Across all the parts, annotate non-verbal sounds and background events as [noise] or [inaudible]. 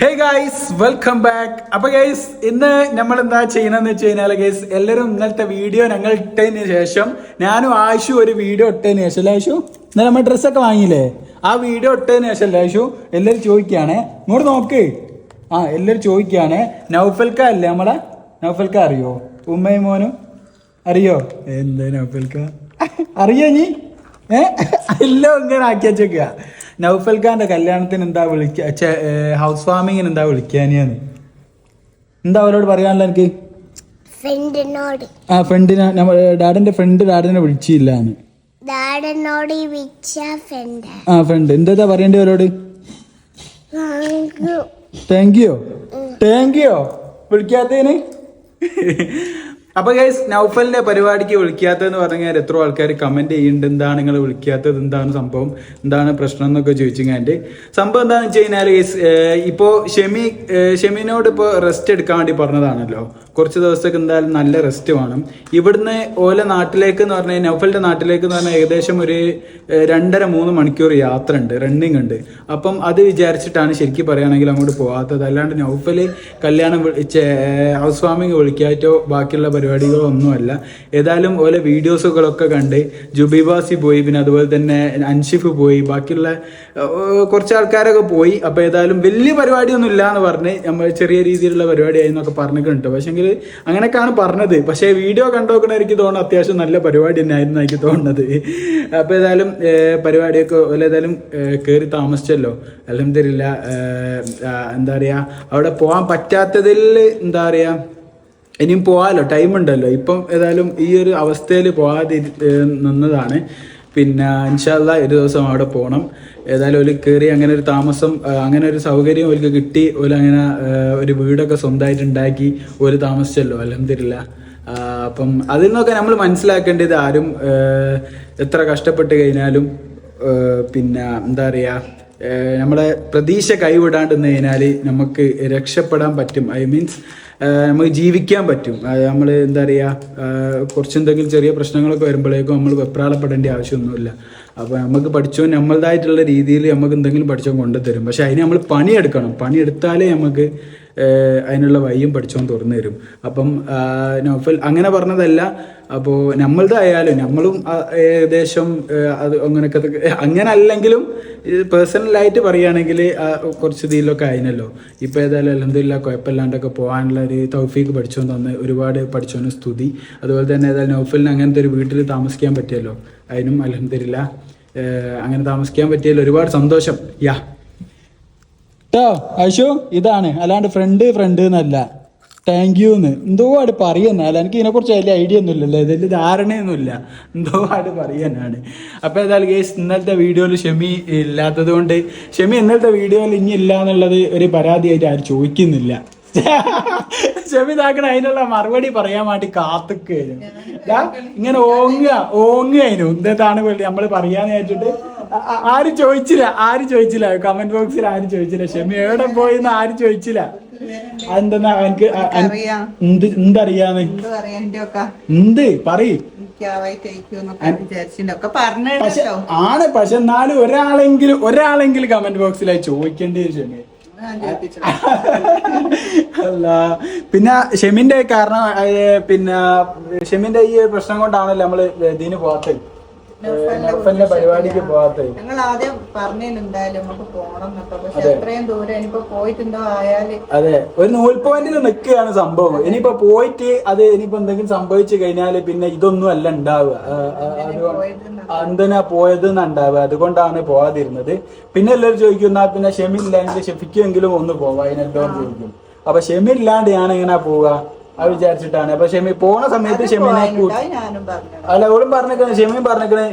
ഹേ guys welcome back അപ്പൊ guys ഇന്ന് നമ്മൾ എന്താ ചെയ്യണമെന്ന് വെച്ച് കഴിഞ്ഞാൽ ഗൈസ് എല്ലാവരും ഇന്നലത്തെ വീഡിയോ ഞങ്ങൾ ഇട്ടതിന് ശേഷം ഞാനും ആയിഷു ഒരു വീഡിയോ ഇട്ടതിന് ശേഷം അല്ലേ ആശു ഇന്നലെ നമ്മൾ ഡ്രസ്സൊക്കെ വാങ്ങിയില്ലേ? ആ വീഡിയോ ഇട്ടതിന് ശേഷം അല്ലേ ആശു എല്ലാവരും ചോദിക്കുകയാണ്. ഇങ്ങോട്ട് നോക്ക്. ആ എല്ലാവരും ചോദിക്കുകയാണ്. നൗഫൽക്ക അല്ലേ നമ്മളെ? നൗഫൽക്ക അറിയോ? ഉമ്മയും മോനും? അറിയോ? എന്താ നൗഫൽക്ക? അറിയോ നീ ഏ? എല്ലാം ഇങ്ങനെ ആക്കി വെച്ചേക്കുക നൗഫൽ ഖാന്റെ കല്യാണത്തിന് എന്താ വിളിക്ക ഹൗസ് വാമിങ്ങിന് എന്താ വിളിക്കാനിയാന്ന് എന്താ അവരോട് പറയാനുള്ള എനിക്ക്? ഫ്രണ്ടിനോട്. ആ ഫ്രണ്ടിനെ ഡാഡിന്റെ ഫ്രണ്ട് ഡാഡിനെ വിളിച്ചില്ല ഡാഡിനോട് ഡാഡനോട് ഫ്രണ്ട് ആ ഫ്രണ്ട് എന്താ പറയണ്ടേ അവരോട്? Thank you. Thank you വിളിക്കാത്തതിന്? [laughs] അപ്പൊ ഗൈസ് നൗഫലിന്റെ പരിപാടിക്ക് വിളിക്കാത്തതെന്ന് പറഞ്ഞാൽ എത്ര ആൾക്കാർ കമന്റ് ചെയ്യുന്നുണ്ട്. എന്താണ് നിങ്ങൾ വിളിക്കാത്തത്? എന്താണ് സംഭവം? എന്താണ് പ്രശ്നം എന്നൊക്കെ ചോദിച്ചിങ്ങാണ്ട്. സംഭവം എന്താണെന്ന് വെച്ച് കഴിഞ്ഞാൽ ഗൈസ് ഇപ്പോ ഷെമി ഷെമിനോട് ഇപ്പോൾ റെസ്റ്റ് എടുക്കാൻ വേണ്ടി പറഞ്ഞതാണല്ലോ. കുറച്ച് ദിവസത്തേക്ക് എന്തായാലും നല്ല റെസ്റ്റ് വേണം. ഇവിടുന്ന് ഓല നാട്ടിലേക്ക് എന്ന് പറഞ്ഞാൽ നൌഫലിന്റെ നാട്ടിലേക്ക് എന്ന് പറഞ്ഞാൽ ഏകദേശം ഒരു രണ്ടര മൂന്ന് മണിക്കൂർ യാത്ര ഉണ്ട് റണ്ണിങ് ഉണ്ട്. അപ്പം അത് വിചാരിച്ചിട്ടാണ് ശരിക്കും പറയുകയാണെങ്കിൽ അങ്ങോട്ട് പോകാത്തത് അല്ലാണ്ട് നൗഫൽ കല്യാണം ഹൗസ് വാമിങ് വിളിക്കാറ്റോ ബാക്കിയുള്ള പരിപാടികളോ ഒന്നുമല്ല ഏതായാലും ഓലെ വീഡിയോസുകളൊക്കെ കണ്ട് ജുബിബാസി പോയി പിന്നെ അതുപോലെ തന്നെ അൻഷിഫ് പോയി ബാക്കിയുള്ള കുറച്ച് ആൾക്കാരൊക്കെ പോയി. അപ്പോൾ ഏതായാലും വലിയ പരിപാടിയൊന്നും ഇല്ല എന്ന് പറഞ്ഞ് നമ്മൾ ചെറിയ രീതിയിലുള്ള പരിപാടിയായി എന്നൊക്കെ പറഞ്ഞിട്ടുണ്ട്. പക്ഷേങ്കിൽ അങ്ങനെയൊക്കെയാണ് പറഞ്ഞത്. പക്ഷേ വീഡിയോ കണ്ടോക്കണ എനിക്ക് തോന്നുന്നു അത്യാവശ്യം നല്ല പരിപാടി തന്നെയായിരുന്നു എനിക്ക് തോന്നുന്നത്. അപ്പോൾ ഏതായാലും പരിപാടിയൊക്കെ അല്ല ഏതായാലും കയറി താമസിച്ചല്ലോ. അലഹമില്ല എന്താ പറയുക അവിടെ പോകാൻ പറ്റാത്തതിൽ എന്താ പറയുക ഇനിയും പോകാമല്ലോ ടൈം ഉണ്ടല്ലോ ഇപ്പം ഏതായാലും ഈ ഒരു അവസ്ഥയിൽ പോകാതിരി നിന്നതാണ്. പിന്നെ ഇൻഷാല്ല ഒരു ദിവസം അവിടെ പോകണം ഏതായാലും ഒരു കയറി അങ്ങനെ ഒരു താമസം അങ്ങനെ ഒരു സൗകര്യം അവർക്ക് കിട്ടി. ഒരു അങ്ങനെ ഒരു വീടൊക്കെ സ്വന്തമായിട്ട് ഉണ്ടാക്കി ഒരു താമസിച്ചല്ലോ അലഹമില്ല അപ്പം അതിൽ നിന്നൊക്കെ നമ്മൾ മനസ്സിലാക്കേണ്ടത് ആരും എത്ര കഷ്ടപ്പെട്ട് കഴിഞ്ഞാലും പിന്നെ എന്താ പറയുക ഏഹ് നമ്മളെ പ്രതീക്ഷ കൈവിടാണ്ട് നിന്ന് കഴിഞ്ഞാൽ നമുക്ക് രക്ഷപ്പെടാൻ പറ്റും. ഐ മീൻസ് നമുക്ക് ജീവിക്കാൻ പറ്റും. നമ്മൾ എന്താ പറയുക കുറച്ചെന്തെങ്കിലും ചെറിയ പ്രശ്നങ്ങളൊക്കെ വരുമ്പോഴേക്കും നമ്മൾ വെപ്രാളപ്പെടേണ്ട ആവശ്യമൊന്നുമില്ല. അപ്പോൾ നമുക്ക് പഠിച്ചോ നമ്മളതായിട്ടുള്ള രീതിയിൽ നമുക്ക് എന്തെങ്കിലും പഠിച്ചോ കൊണ്ടുതരും. പക്ഷേ അതിന് നമ്മൾ പണിയെടുക്കണം. പണിയെടുത്താലേ നമുക്ക് അതിനുള്ള വഴിയും പഠിച്ചോൻ തുറന്നു തരും. അപ്പം നോഫൽ അങ്ങനെ പറഞ്ഞതല്ല. അപ്പോൾ നമ്മളതായാലും നമ്മളും ഏകദേശം അത് അങ്ങനെയൊക്കെ അങ്ങനെ അല്ലെങ്കിലും പേഴ്സണലായിട്ട് പറയുകയാണെങ്കിൽ കുറച്ച് ഇതിലൊക്കെ ആയിനല്ലോ. ഇപ്പോൾ ഏതായാലും അലഹമില്ല കുഴപ്പമില്ലാണ്ടൊക്കെ പോകാനുള്ള ഒരു തൗഫീക്ക് പഠിച്ചോൻ തന്ന് ഒരുപാട് പഠിച്ചോന് സ്തുതി. അതുപോലെ തന്നെ ഏതായാലും നൗഫലിന് അങ്ങനത്തെ ഒരു വീട്ടിൽ താമസിക്കാൻ പറ്റിയല്ലോ. അതിനും അലഹമില്ല അങ്ങനെ താമസിക്കാൻ പറ്റിയല്ലോ. ഒരുപാട് സന്തോഷം. യാ. കേട്ടോ അശു ഇതാണ്. അല്ലാണ്ട് ഫ്രണ്ട് ഫ്രണ്ട് എന്നല്ല. താങ്ക് യു എന്ന് എന്തോ ആട് പറയുന്ന. അല്ല എനിക്ക് ഇതിനെക്കുറിച്ച് വലിയ ഐഡിയ ഒന്നും ഇല്ലല്ലോ ഇതിൽ ധാരണയൊന്നുമില്ല. എന്തോ ആട് പറയാനാണ് അപ്പോൾ ഏതായാലും ഗേസ് ഇന്നലത്തെ വീഡിയോയിൽ ഷെമി ഇല്ലാത്തത് കൊണ്ട് ഷെമി ഇന്നലത്തെ വീഡിയോയിൽ ഇനി ഇല്ല എന്നുള്ളത് ഒരു പരാതിയായിട്ട് ആരും ചോദിക്കുന്നില്ല. ഷെമി ഇതാക്കണ അതിനുള്ള മറുപടി പറയാൻ വേണ്ടി കാത്തുക്കായിരുന്നു. ഇങ്ങനെ ഓങ്ങുക ഓങ്ങുകയായിരുന്നു. എന്താണ് നമ്മൾ പറയാന്ന് വെച്ചിട്ട് ആര് ചോദിച്ചില്ല ആരും ചോദിച്ചില്ല. കമന്റ് ബോക്സിൽ ആരും ചോദിച്ചില്ല. ഷെമി എവിടെ പോയിന്ന് ആരും ചോദിച്ചില്ല. അതെന്താ എനിക്ക് എന്ത് എന്തറിയാന്ന്? എന്ത് പറയ്? ആണ് പക്ഷെ എന്നാലും ഒരാളെങ്കിലും ഒരാളെങ്കിലും കമന്റ് ബോക്സിലായി ചോദിക്കേണ്ടി വരും ഷെമി. അല്ല. പിന്നെ ഷെമിന്റെ കാരണം പിന്നെ ഷെമിന്റെ ഈ പ്രശ്നം കൊണ്ടാണല്ലോ നമ്മൾ ഇതിന് പോകാത്തത് നൗഫലിന്റെ പരിപാടിക്ക് പോകാത്തത് ഞങ്ങൾ ആദ്യം പറഞ്ഞതിന് എന്തായാലും നമുക്ക് പോണം പക്ഷെ അതെ. അത്രയും ദൂരം ഇനിയിപ്പോ പോയിട്ടുണ്ടോ ആയാൽ? അതെ. ഒരു നൂൽ പോയിന്റിൽ നിൽക്കുകയാണ് സംഭവം. ഇനിയിപ്പോ പോയിട്ട് അത് ഇനിയിപ്പോ എന്തെങ്കിലും സംഭവിച്ചു കഴിഞ്ഞാൽ പിന്നെ ഇതൊന്നും അല്ല ഉണ്ടാവുക. എന്തിനാ പോയത് ഉണ്ടാവുക. അതുകൊണ്ടാണ് പോവാതിരുന്നത്. പിന്നെ എല്ലാവരും ചോദിക്കുന്ന പിന്നെ ഷെമിൻ ഇല്ലാണ്ട് ഷെഫിക്കെങ്കിലും ഒന്ന് പോവാ. അതിനെല്ലാം ചോദിക്കും. അപ്പൊ ഷെമിൻ ഇല്ലാണ്ട് ഞാൻ എങ്ങനെ പോവുക അത് വിചാരിച്ചിട്ടാണ്. അപ്പൊ ഷെമി പോണ സമയത്ത് ഷെമിനെ അല്ല ഓളും പറഞ്ഞേക്കണേ ഷെമിയും പറഞ്ഞേക്കണേ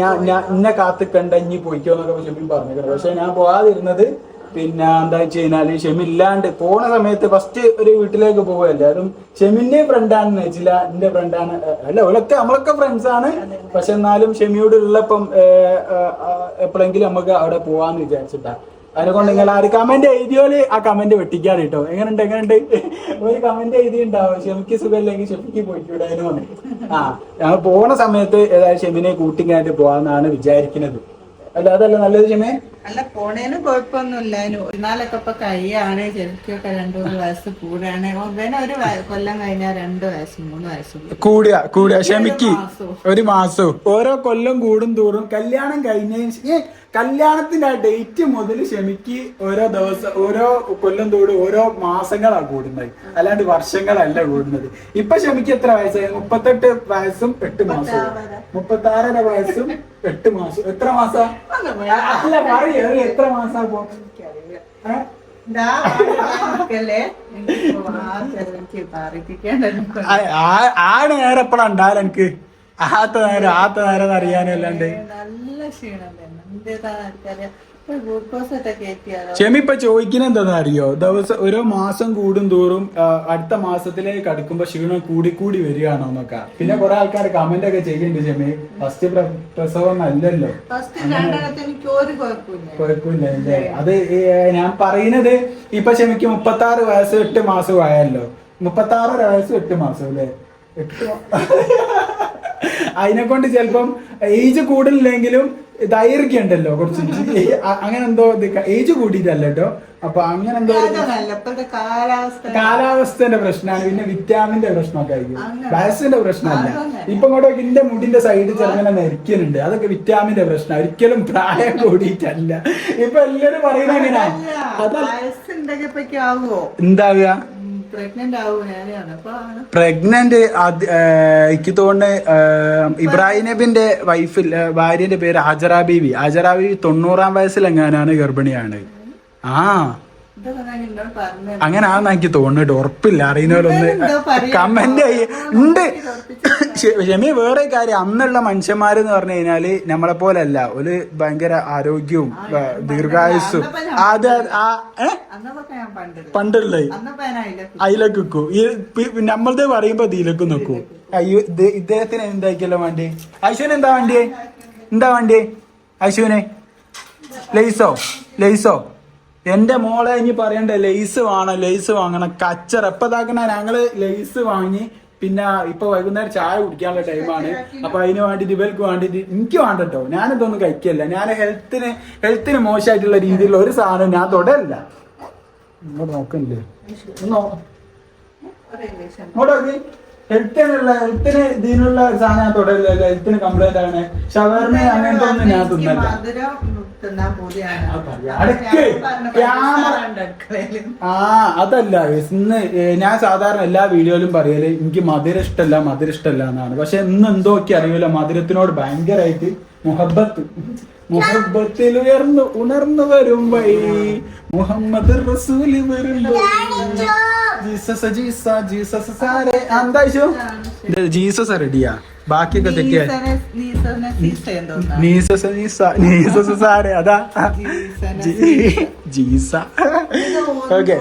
ഞാൻ ഞാൻ ഇന്നെ കാത്തിക്കണ്ട ഇനി പോയിക്കോ എന്നൊക്കെ ഷെമിയും പറഞ്ഞേക്കണേ. പക്ഷെ ഞാൻ പോവാതിരുന്നത് പിന്നെ എന്താ വെച്ച് കഴിഞ്ഞാൽ ഷെമി ഇല്ലാണ്ട് പോണ സമയത്ത് ഫസ്റ്റ് ഒരു വീട്ടിലേക്ക് പോവുകയല്ലേ എല്ലാവരും ഷെമിന്റെയും ഫ്രണ്ടാണെന്ന് വെച്ചില്ല എന്റെ ഫ്രണ്ടാണ് അല്ല ഓലൊക്കെ നമ്മളൊക്കെ ഫ്രണ്ട്സ് ആണ്. പക്ഷെ എന്നാലും ഷെമിയോട് ഉള്ളപ്പം എപ്പോഴെങ്കിലും നമുക്ക് അവിടെ പോവാന്ന് അതിനെക്കൊണ്ട് നിങ്ങൾ ആര് കമന്റ് എഴുതിയോൽ ആ കമന്റ് വെട്ടിക്കാറ് കേട്ടോ എങ്ങനെയുണ്ട് എങ്ങനെയുണ്ട് ഒരു കമന്റ് എഴുതിണ്ടാവും ഷെമിക്ക് സുഖമില്ലെങ്കിൽ ഷെമിക്ക് പോയിക്കൂടായിരുന്നു വന്നു ആ ഞങ്ങൾ പോണ സമയത്ത് ഏതായാലും ഷെമിനെ കൂട്ടിങ്ങായിട്ട് പോവാന്നാണ് വിചാരിക്കുന്നത്. അല്ല അതല്ല നല്ലത് ഷെമേ? അല്ല പോണേന് കുഴപ്പമൊന്നുമില്ല ഒരു നാളൊക്കെ ഇപ്പൊ കഴിയാണ്. ചെറുക്കൊക്കെ രണ്ടു മൂന്ന് വയസ്സ് കൂടാണ്. ഇവന് ഒരു കൊല്ലം കഴിഞ്ഞാൽ രണ്ട് വയസ്സ് മൂന്ന് വയസ്സ് കൂടിയ കൂടിയ. ക്ഷമിക്ക്. ഒരു മാസവും. ഓരോ കൊല്ലം കൂടും തോറും കല്യാണം ഏ, കല്യാണത്തിന്റെ ആ ഡേറ്റ് മുതൽ ക്ഷമിക്ക് ഓരോ ദിവസം ഓരോ കൊല്ലം തോറും ഓരോ മാസങ്ങളാണ് കൂടുന്നത്. അല്ലാണ്ട് വർഷങ്ങളല്ല കൂടുന്നത്. ഇപ്പൊ ക്ഷമിക്ക് എത്ര വയസ്സായി? മുപ്പത്തെട്ട് വയസ്സും എട്ട് മാസവും. മുപ്പത്തി ആറര വയസ്സും എട്ട് മാസം എത്ര മാസം? അല്ല പറയൂ. എത്ര മാസം അപ്പൊ ഏ? ദാ അവിടെ നിക്കല്ലേ? എനിക്കിപ്പോ ആ ചെറുക്കൻ പറയിപ്പിക്കാണ്ട് എനിക്ക് ആ- ആ- ആ നേരം എപ്പോഴാ ഉണ്ടാവില്ല എനിക്ക് ആത്ത നേരം ആത്ത നേരം അറിയാനല്ലാണ്ട് നല്ല ക്ഷീണം തന്നെ ഇപ്പൊ ചോദിക്കുന്ന എന്താണെന്ന് അറിയോ ദിവസം ഓരോ മാസം കൂടും തോറും അടുത്ത മാസത്തിലേക്ക് അടുക്കുമ്പോ ക്ഷീണം കൂടി കൂടി വരികയാണോ എന്നൊക്കെ. പിന്നെ കുറെ ആൾക്കാർ കമന്റ് ഒക്കെ ചെയ്യുന്നുണ്ട് ചെമി ഫസ്റ്റ് പ്രസവം അല്ലല്ലോ. കുഴപ്പമില്ല. അല്ലേ? അത് ഞാൻ പറയുന്നത് ഇപ്പൊ ചെമിക്ക് മുപ്പത്തി ആറ് വയസ്സ് എട്ട് മാസം ആയല്ലോ. മുപ്പത്തി ആറ് വയസ്സ് എട്ട് മാസം അല്ലേ? എട്ട് [laughs] അതിനെ കൊണ്ട് ചിലപ്പം ഏജ് കൂടുതലെങ്കിലും ദൈർഘ്യം ഉണ്ടല്ലോ കുറച്ച്. അങ്ങനെ എന്തോ ഏജ് കൂടിയിട്ടല്ല കേട്ടോ അപ്പൊ അങ്ങനെ എന്തോ കാലാവസ്ഥന്റെ പ്രശ്നമാണ് പിന്നെ വിറ്റാമിന്റെ പ്രശ്നമൊക്കെ ആയിരിക്കും. വയസ്സിന്റെ പ്രശ്നമല്ല. ഇപ്പൊ ഇങ്ങോട്ട് ഇന്റെ മുടിന്റെ സൈഡിൽ ചെറുങ്ങനെ നെരിക്കലുണ്ട് അതൊക്കെ വിറ്റാമിന്റെ പ്രശ്നം. ഒരിക്കലും പ്രായം കൂടിയിട്ടല്ല. ഇപ്പൊ എല്ലാരും പറയുന്നത് എങ്ങനെയാ ആവുമോ എന്താവുക? പ്രഗ്നന്റ് എനിക്ക് തോന്നുന്നു ഇബ്രാഹിം നബിന്റെ വൈഫിൽ ഭാര്യന്റെ പേര് ആജറ ബീവി. ബീവി തൊണ്ണൂറാം വയസ്സിലെങ്ങാനാണ് ഗർഭിണിയാണ്? ആ ഇതൊക്കെ ഞാൻ എന്നോട് പറഞ്ഞു അങ്ങനെ ആണെന്ന് എനിക്ക് തോന്നിട്ട് ഉറപ്പില്ല അറിയുന്നവരൊന്ന്. കമന്റ് ഉണ്ട്. ഷമി ക്ഷമി വേറെ കാര്യം. അന്നുള്ള മനുഷ്യന്മാരെന്ന് പറഞ്ഞു കഴിഞ്ഞാൽ നമ്മളെ പോലല്ല ഒരു ഭയങ്കര ആരോഗ്യവും ദീർഘായുസും ദീർഘായുസ്സും. അത് ആ പണ്ടത് പണ്ടുള്ളത്. അതിലേക്ക് നമ്മളത് പറയുമ്പോ ഇതിലേക്ക് നോക്കൂ അയ്യോ ഇദ്ദേഹത്തിന് എന്തായിക്കല്ലോ വേണ്ടി? ഐശുവിന് എന്താ വേണ്ടി? എന്താ വേണ്ടി? ഐശുവിന്? ലൈസോ? ലെയ്സോ എന്റെ മോളെ ഇനി പറയണ്ടേ ലെയ്സ് വാങ്ങണം ലെയ്സ് വാങ്ങണം. കച്ചർ എപ്പോ ഇതാക്കണ ഞങ്ങൾ ലെയ്സ് വാങ്ങി പിന്നെ ഇപ്പൊ വൈകുന്നേരം ചായ കുടിക്കാനുള്ള ടൈമാണ് അപ്പൊ അതിന് വേണ്ടിട്ട് ഇവർക്ക് വേണ്ടിട്ട് എനിക്ക് വേണ്ടട്ടോ. ഞാനിതൊന്നും കഴിക്കല്ല. ഞാൻ ഹെൽത്തിന് ഹെൽത്തിന് മോശമായിട്ടുള്ള രീതിയിലുള്ള ഒരു സാധനം ഞാൻ തൊടല്ല ഇങ്ങോട്ട് നോക്കണില്ലേ നോ ഹെൽത്തിനുള്ള ഹെൽത്തിന് ഇതിനുള്ള സാധനം ഞാൻ തുടരില്ല ഹെൽത്തിന് കംപ്ലൈന്റ് ആണ്. ഷവർമ അങ്ങനത്തെ ഒന്നും ഞാൻ തിന്നല്ല. ആ, അതല്ല ഇന്ന് ഞാൻ സാധാരണ എല്ലാ വീഡിയോയിലും പറയൽ എനിക്ക് മധുരം ഇഷ്ടമല്ല മധുരം ഇഷ്ടമല്ല എന്നാണ്. പക്ഷെ ഇന്ന് എന്തോ ഒക്കെ അറിയില്ല മധുരത്തിനോട് ഭയങ്കരമായിട്ട് മുഹബത്ത് മുഹബത്തിൽ ഉയർന്നു ഉണർന്നു വരും വൈ മുഹമ്മദ് റസൂലി വരുമ്പോ ജീസസ് ജീസ ജീസസ് സാരെ എന്താ ജീസസ് റെഡിയാ. ബാക്കിയൊക്കെ തെറ്റിയാ. നീസസ് നീസ നീസസ് സാറേ അതാ. ജീസ. ഓക്കെ.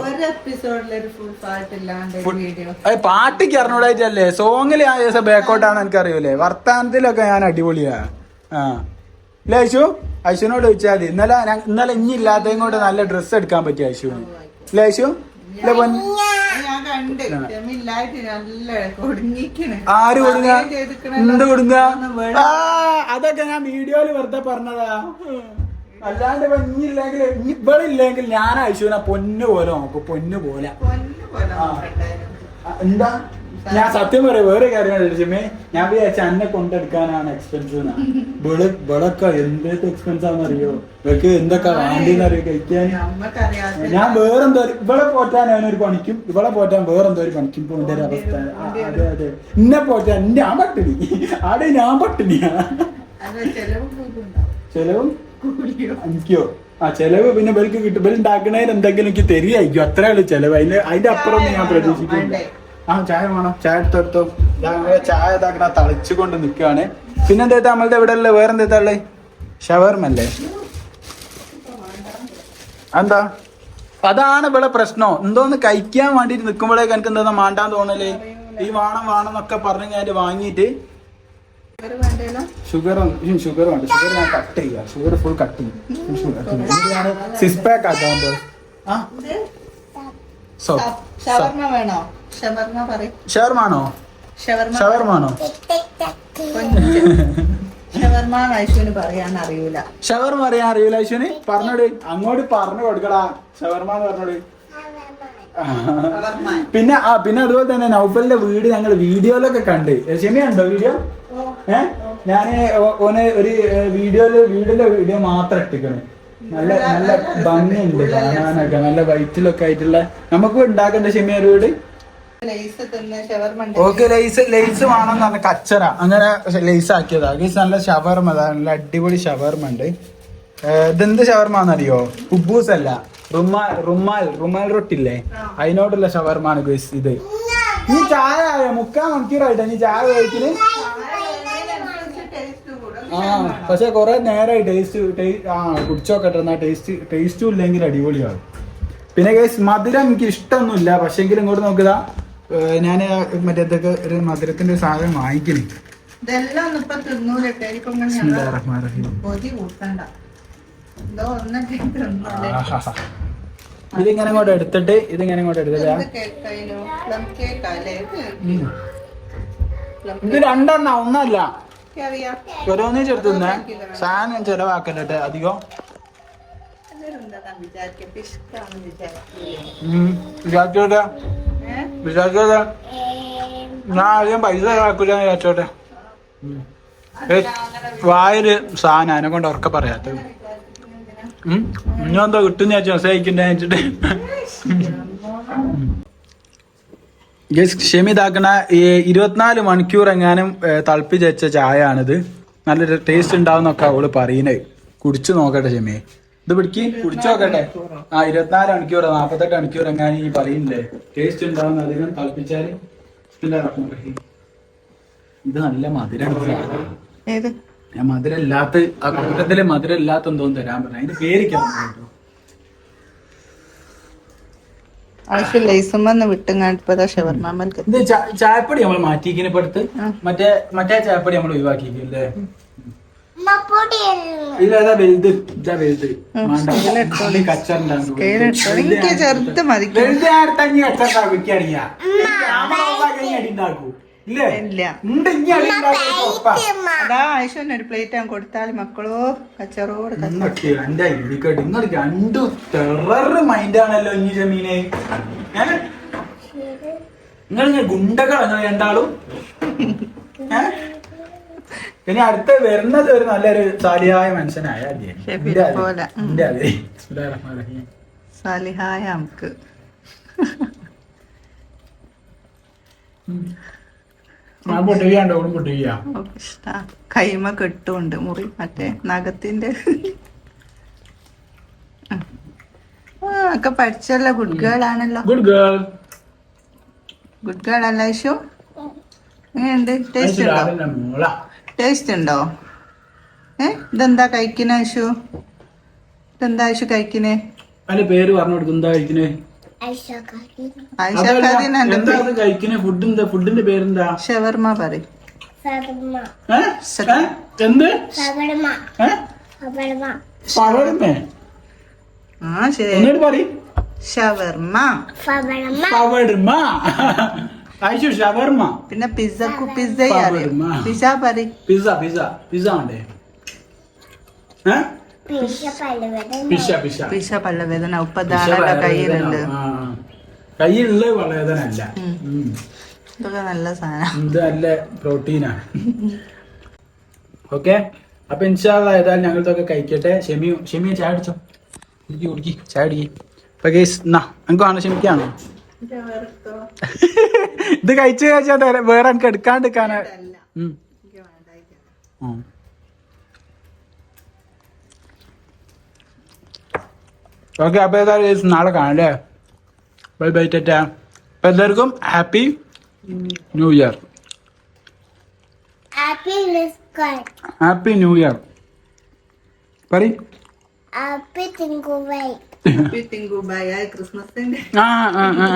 പാട്ടിക്ക് അറിഞ്ഞൂടായിട്ടല്ലേ സോങ്ങിൽ ആ ദിവസം ബാക്കോട്ടാണ് എനിക്ക് അറിയൂലേ വർത്താനത്തിലൊക്കെ ഞാൻ അടിപൊളിയാ. ആ. ഇല്ല ഐശു? ഐശുവിനോട് ചോദിച്ചാൽ മതി. ഇന്നലെ ഇന്നലെ ഇനി ഇല്ലാത്തതും കൊണ്ട് നല്ല ഡ്രസ്സ് എടുക്കാൻ പറ്റിയ ഐശുവിന്. ഐശു? പൊൻ കണ്ട്. നല്ല കൊടുങ്ങിക്കണ് ആര് കൊടുങ്ങ. എന്ത് കൊടുങ്ങ അതൊക്കെ ഞാൻ വീഡിയോയിൽ വെറുതെ പറഞ്ഞതാ. അല്ലാണ്ട് ഇപ്പൊ ഇനിയില്ലെങ്കിൽ ഇവിടെ ഇല്ലെങ്കിൽ ഞാൻ ഐശുവിനെ പൊന്നു പോലെ നോക്കും പൊന്നു പോലെ എന്താ? ഞാൻ സത്യം പറയാം വേറെ കാര്യം ലക്ഷ്മി ഞാൻ വിചാരിച്ച അന്നെ കൊണ്ടെടുക്കാനാണ് എക്സ്പെൻസ് വെളക്ക എന്തൊക്കെ എക്സ്പെൻസ് ആണെന്ന് അറിയോ? ഇവർക്ക് എന്തൊക്കെ വേണ്ടിന്ന് അറിയോ കഴിക്കാൻ? ഞാൻ വേറെന്തോ ഇവളെ പോറ്റാൻ അവനൊരു പണിക്കും ഇവളെ പോറ്റാൻ വേറെന്തോ ഒരു പണിക്കും പോകേണ്ട ഒരു അവസ്ഥ. അതെ അതെ. എന്നെ പോറ്റാൻ ഞാൻ പട്ടിണി. അവിടെ ഞാൻ പട്ടിണിയാ. ചെലവ്? എനിക്കോ? ആ ചെലവ് പിന്നെ ഇവർക്ക് കിട്ടും. ഇവർ ഉണ്ടാക്കണതിന് എന്തെങ്കിലും എനിക്ക് തരികയായിരിക്കും അത്രേ ഉള്ളൂ ചെലവ്. അതിന്റെ അതിന്റെ അപ്പുറം ഞാൻ പ്രതീക്ഷിക്കുന്നു പ്രതീക്ഷിക്കുന്നില്ല? ആ ചായ വേണം. ചായ എടുത്തെടുത്തോ ചായ ഇതാക്കണ തളിച്ചുകൊണ്ട് നിൽക്കുകയാണ്. പിന്നെ എന്താ നമ്മളുടെ ഇവിടെ അല്ലേ വേറെ എന്താ ഉള്ളത്? ഷവർമല്ലേ എന്താ അതാണ് ഇവിടെ പ്രശ്നം. എന്തോന്ന് കഴിക്കാൻ വേണ്ടിട്ട് നിൽക്കുമ്പോഴേക്ക് എനിക്ക് എന്താ മാണ്ടാൻ തോന്നലേ? ഈ വേണം വേണം എന്നൊക്കെ പറഞ്ഞു ഞാൻ വാങ്ങിയിട്ട്? ഷുഗർ ഷുഗർ വേണ്ട. ഷുഗർ ഞാൻ കട്ട് ചെയ്യാം. ഷുഗർ ഫുൾ കട്ട് ചെയ്യും. സിക്സ് പാക്ക് ആക്കാൻ സോ ഷ- വേണോ? ഷവർമ്മ പറയും. ഷവർമാണോ? ഷവർമാണോ? കൊഞ്ച്. ഷവർമ്മ വൈശുവിന് പറയാൻ അറിയൂല. ഷവർമ അറിയാൻ അറിയൂല അശ്വിന് പറഞ്ഞോട്. അങ്ങോട്ട് പറഞ്ഞു കൊടുക്കടാ. ഷവർമ എന്ന് പറഞ്ഞോട്. പിന്നെ ആ പിന്നെ അതുപോലെ തന്നെ നൗഫലിന്റെ വീട് ഞങ്ങൾ വീഡിയോയിലൊക്കെ കണ്ട്. ക്ഷമയുണ്ടോ വീഡിയോ? ഏ? ഞാൻ ഓനെ ഒരു വീഡിയോയിൽ വീടിന്റെ വീഡിയോ മാത്രം ഇട്ടിക്കണ്. നല്ല നല്ല ഭംഗിയുണ്ട്. കാണാനൊക്കെ നല്ല വൈറ്റിലൊക്കെ ആയിട്ടുള്ള. നമുക്ക് ഉണ്ടാക്കണ്ട ക്ഷമ ഒരു വീട്? ഓക്കെ ലൈസ് ലൈസ് വേണം പറഞ്ഞ കച്ചറ. അങ്ങനെ ലൈസ് ആക്കിയതാ ലൈസ് നല്ല ഷവർമ നല്ല അടിപൊളി ഷവർമ ഉണ്ട്. ഇതെന്ത് ഷവർമ എന്നറിയോ ഉബൂസ് അല്ല റുമാൽ റുമാൽ റുമാൽ റൊട്ടില്ലേ അതിനോടുള്ള ഷവർമാണ് ഗൈസ് ഇത്. നീ ചായ ആയോ? മുക്കാൽ മണിക്കൂറായിട്ടാ നീ ചായ കഴിക്കൽ? ആ പക്ഷെ കൊറേ നേരമായി ടേസ്റ്റ് ആ കുടിച്ചോക്കട്ടെ എന്നാ ടേസ്റ്റ് ടേസ്റ്റും ഇല്ലെങ്കിൽ അടിപൊളിയാവും. പിന്നെ ഗൈസ് മധുരം എനിക്ക് ഇഷ്ടമൊന്നുമില്ല പക്ഷെങ്കിലും ഇങ്ങോട്ട് നോക്കുക ഞാൻ മറ്റേ ഇതൊക്കെ ഒരു മധുരത്തിന്റെ ഒരു സാധനം വാങ്ങിക്കണേ. ഇതെല്ലാം ഒന്നും ഇപ്പൊ തിന്നൂലട്ടെ ഇപ്പൊ ഇങ്ങനെ ഞങ്ങൾ ബിസ്മില്ലാഹിർറഹ്മാനിർറഹീം. കൊതി കൂട്ടണ്ട. എന്തോ ഒന്നൊക്കെ. ഇതിങ്ങനെ ഇങ്ങോട്ട് എടുത്തിട്ട് ഇതിങ്ങനെ ഇങ്ങോട്ട് എടുത്തിട്ട്. ഇത് രണ്ടെണ്ണ ഒന്നല്ല. ഓരോന്നേ ചെറുത്തുന്നേ സാധനം ചെലവാക്കല്ലേ അധികം? വിചാരിച്ചോട്ടെ. ഏഹ് വിചാരിച്ചോട്ടെ. ഞാൻ ആദ്യം പൈസ ചെലവാക്കൂല വിചാരിച്ചോട്ടെ. ഉം. ഏയ്, വായിൽ സാധനം അതിനെ കൊണ്ട് ഉറക്കെ പറയാത്തത്. ഇന്നെന്തോ കിട്ടുന്ന മെസ്സേജ് വെച്ചിട്ട്. ക്ഷമി ഇതാക്കണ ഈ ഇരുപത്തിനാല് മണിക്കൂർ എങ്ങാനും തളപ്പിച്ച വെച്ച ചായ ആണിത് നല്ലൊരു ടേസ്റ്റ് ഉണ്ടാവുന്നൊക്കെ അവൾ പറയുന്നത് കുടിച്ചു നോക്കട്ടെ ക്ഷമയെ ഇത് പിടിക്ക് കുടിച്ചു നോക്കട്ടെ. ആ ഇരുപത്തിനാല് മണിക്കൂർ നാപ്പത്തെട്ട് മണിക്കൂർ എങ്ങനെ ഈ പറയുന്നില്ലേ ടേസ്റ്റ് ഉണ്ടാവും അധികം റഹീം. ഇത് നല്ല മധുരം ഞാൻ മധുരം ഇല്ലാത്ത ആ കൂട്ടത്തിൽ മധുരം ഇല്ലാത്ത എന്തോന്ന് തരാൻ പറഞ്ഞു അതിന്റെ പേരിക്കാൻ കേട്ടോ. ചായപ്പൊടി നമ്മൾ മാറ്റിക്കിനെ പെടുത്ത്. മറ്റേ മറ്റേ ചായപ്പൊടി നമ്മൾ ഒഴിവാക്കിക്കില്ലേ എനിക്ക് ചെറുത് മതി. അതാ ഒരു പ്ലേറ്റ് ഞാൻ കൊടുത്താൽ മക്കളോ? കച്ചറോട് എന്റെ ഇരിക്കട്ടെ നിങ്ങൾ രണ്ടു ടെറർ മൈൻഡാണല്ലോ ഇനി ജമീനെ. നിങ്ങൾ ഇങ്ങനെ ഗുണ്ടകളാ നിങ്ങൾ രണ്ടാളും? ഇനി അടുത്ത വരുന്നത് ഒരു നല്ലൊരു സാലിഹായ മനുഷ്യനായ സാലിഹായ നമുക്ക് കൈമ കെട്ടുണ്ട് മുറി മറ്റേ നഖത്തിന്റെ ആ, ഒക്കെ പഠിച്ചല്ലോ? ഗുഡ് ഗേൾ ആണല്ലോ. ഗുഡ് ഗേൾ ഗുഡ് ഗേൾ അല്ല ഇഷു എങ്ങനെയുണ്ട് ടേസ്റ്റ് ഉണ്ടോ? മോള. ടേസ്റ്റ് ഉണ്ടോ? ഏ? ഇതെന്താ കഴിക്കുന്ന ഇഷു ഇതെന്താ ഇഷു കഴിക്കുന്നേ അതിന്റെ പേര് പറഞ്ഞു കൊടുക്കും. എന്താ എന്താ? ഫുഡിന്റെ പേരെന്താ? ഷവർമ പറയും? എന്ത്? ആ ശരി. ഷവർമ ഷവർമ ആയിഷു ഷവർമ? പിന്നെ പിസ്സക്ക് പിസ്സ പിസ പറി പിസ്സ പിസ്സ പിസ്സ ഉണ്ടേ? പിശ പല്ലവേദന ഉപ്പ വയറുവേദന. കയ്യിലുണ്ട്. കയ്യിലുള്ള പല്ലവേദന അല്ല. ഇതൊക്കെ നല്ല സാധനം. ഇത് നല്ല പ്രോട്ടീനാണ് ഓക്കെ അപ്പൊ ഇൻഷാല്ല ഏതായാലും ഞങ്ങൾ ഇതൊക്കെ കഴിക്കട്ടെ. ഷെമി ഷെമിയെ ചായ അടിച്ചോ കുടിക്കി കുടിക്കി. ചായ അടിക്കി അപ്പൊ കേസ് എന്നാ നമുക്ക് വേണം ക്ഷമിക്കാണോ ഇത് കഴിച്ചു കഴിച്ചാൽ വേറെ എനിക്ക് എടുക്കാണ്ടിരിക്കാനാ. ഓക്കെ അപ്പൊ ഏതായാലും നാളെ കാണല്ലേ ബൈ ബൈ ടാറ്റ. അപ്പൊ എല്ലാവർക്കും happy new year. Happy new year. പറ ഹാപ്പി തിങ്കുവൈ തിങ്കു ബൈ ക്രിസ്മസിന്റെ ആ ആ ആ